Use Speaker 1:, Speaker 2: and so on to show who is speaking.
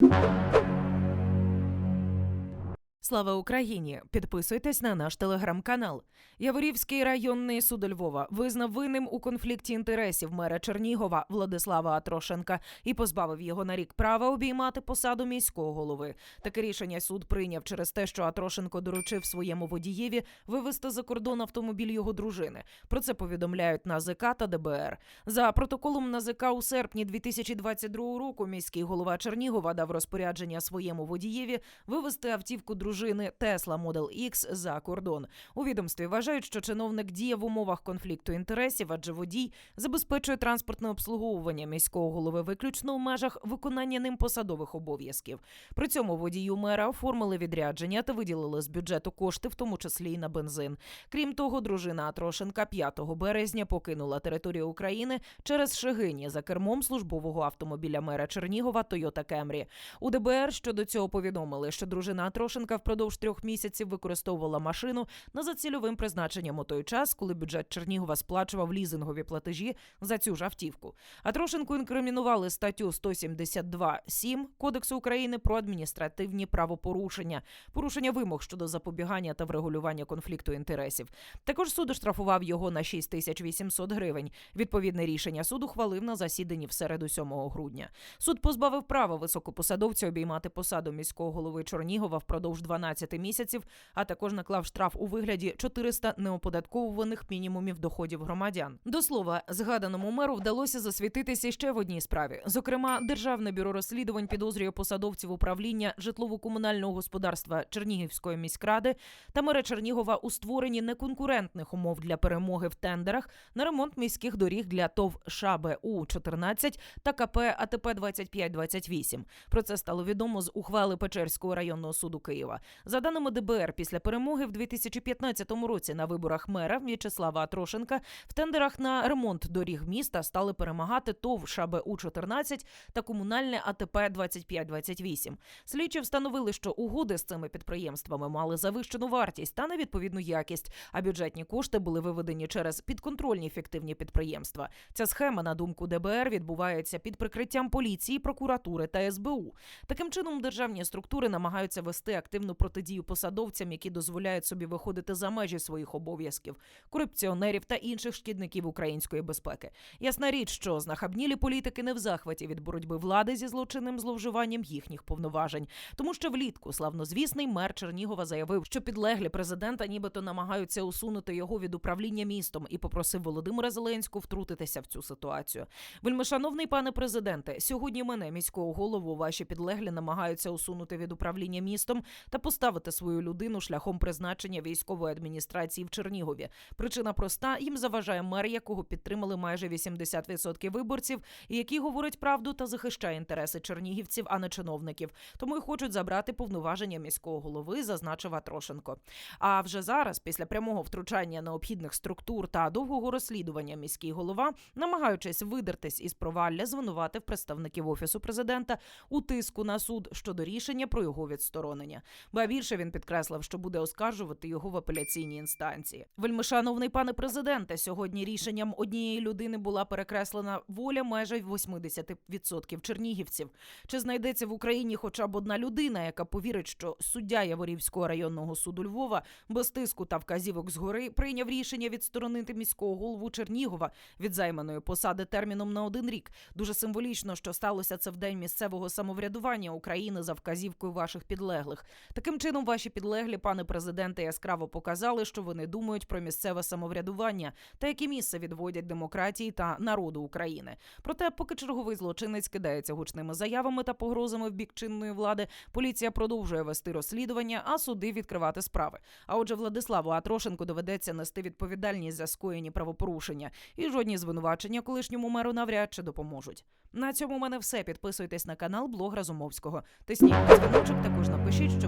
Speaker 1: you. Слава Україні! Підписуйтесь на наш телеграм-канал. Яворівський районний суд Львова визнав винним у конфлікті інтересів мера Чернігова Владислава Атрошенка і позбавив його на рік права обіймати посаду міського голови. Таке рішення суд прийняв через те, що Атрошенко доручив своєму водієві вивезти за кордон автомобіль його дружини. Про це повідомляють НАЗК та ДБР. За протоколом НАЗК у серпні 2022 року міський голова Чернігова дав розпорядження своєму водієві вивезти автівку дружини Tesla Model X за кордон. У відомстві вважають, що чиновник діє в умовах конфлікту інтересів, адже водій забезпечує транспортне обслуговування міського голови виключно в межах виконання ним посадових обов'язків. При цьому водію мера оформили відрядження та виділили з бюджету кошти, в тому числі й на бензин. Крім того, дружина Атрошенка 5 березня покинула територію України через Шегині за кермом службового автомобіля мера Чернігова Toyota Camry. У ДБР щодо цього повідомили, що дружина Атрошенка впродовж трьох місяців використовувала машину не за цільовим призначенням у той час, коли бюджет Чернігова сплачував лізингові платежі за цю ж автівку. Атрошенку інкримінували статтю 172.7 Кодексу України про адміністративні правопорушення, порушення вимог щодо запобігання та врегулювання конфлікту інтересів. Також суд оштрафував його на 6800 гривень. Відповідне рішення суд ухвалив на засіданні в середу 7 грудня. Суд позбавив права високопосадовця обіймати посаду міського голови Чернігова впродовж 12 місяців, а також наклав штраф у вигляді 400 неоподатковуваних мінімумів доходів громадян. До слова, згаданому меру вдалося засвітитися ще в одній справі. Зокрема, Державне бюро розслідувань підозрює посадовців управління житлово-комунального господарства Чернігівської міськради та мера Чернігова у створенні неконкурентних умов для перемоги в тендерах на ремонт міських доріг для ТОВ ШАБУ 14 та КП АТП 2528. Про це стало відомо з ухвали Печерського районного суду Києва. За даними ДБР, після перемоги в 2015 році на виборах мера В'ячеслава Атрошенка в тендерах на ремонт доріг міста стали перемагати ТОВ ШАБУ 14 та комунальне АТП 2528. Слідчі встановили, що угоди з цими підприємствами мали завищену вартість та невідповідну якість, а бюджетні кошти були виведені через підконтрольні фіктивні підприємства. Ця схема, на думку ДБР, відбувається під прикриттям поліції, прокуратури та СБУ. Таким чином, державні структури намагаються вести активну протидію посадовцям, які дозволяють собі виходити за межі своїх обов'язків, корупціонерів та інших шкідників української безпеки. Ясна річ, що знахабнілі політики не в захваті від боротьби влади зі злочинним зловживанням їхніх повноважень. Тому що влітку славнозвісний мер Чернігова заявив, що підлеглі президента нібито намагаються усунути його від управління містом і попросив Володимира Зеленського втрутитися в цю ситуацію. Вельмишановний пане президенте, сьогодні мене, міського голову, ваші підлеглі намагаються усунути від управління містом та поставити свою людину шляхом призначення військової адміністрації в Чернігові. Причина проста: їм заважає мер, якого підтримали майже 80% виборців, і який говорить правду та захищає інтереси чернігівців, а не чиновників. Тому й хочуть забрати повноваження міського голови, зазначив Атрошенко. А вже зараз, після прямого втручання необхідних структур та довгого розслідування, міський голова, намагаючись видертись із провалля, звинуватив представників офісу президента у тиску на суд щодо рішення про його відсторонення. Ба більше він підкреслив, що буде оскаржувати його в апеляційній інстанції. Вельмишановний пане президенте, сьогодні рішенням однієї людини була перекреслена воля майже 80% чернігівців. Чи знайдеться в Україні хоча б одна людина, яка повірить, що суддя Яворівського районного суду Львова без тиску та вказівок згори прийняв рішення відсторонити міського голову Чернігова від займаної посади терміном на один рік? Дуже символічно, що сталося це в день місцевого самоврядування України за вказівкою ваших підлеглих. Таким чином, ваші підлеглі, пане президенте, яскраво показали, що вони думають про місцеве самоврядування та яке місце відводять демократії та народу України. Проте, поки черговий злочинець кидається гучними заявами та погрозами в бік чинної влади, поліція продовжує вести розслідування, а суди відкривати справи. А отже, Владиславу Атрошенку доведеться нести відповідальність за скоєні правопорушення, і жодні звинувачення колишньому меру навряд чи допоможуть. На цьому у мене все. Підписуйтесь на канал Блог Разумовського. Тисніть на дзвіночок, також напишіть, що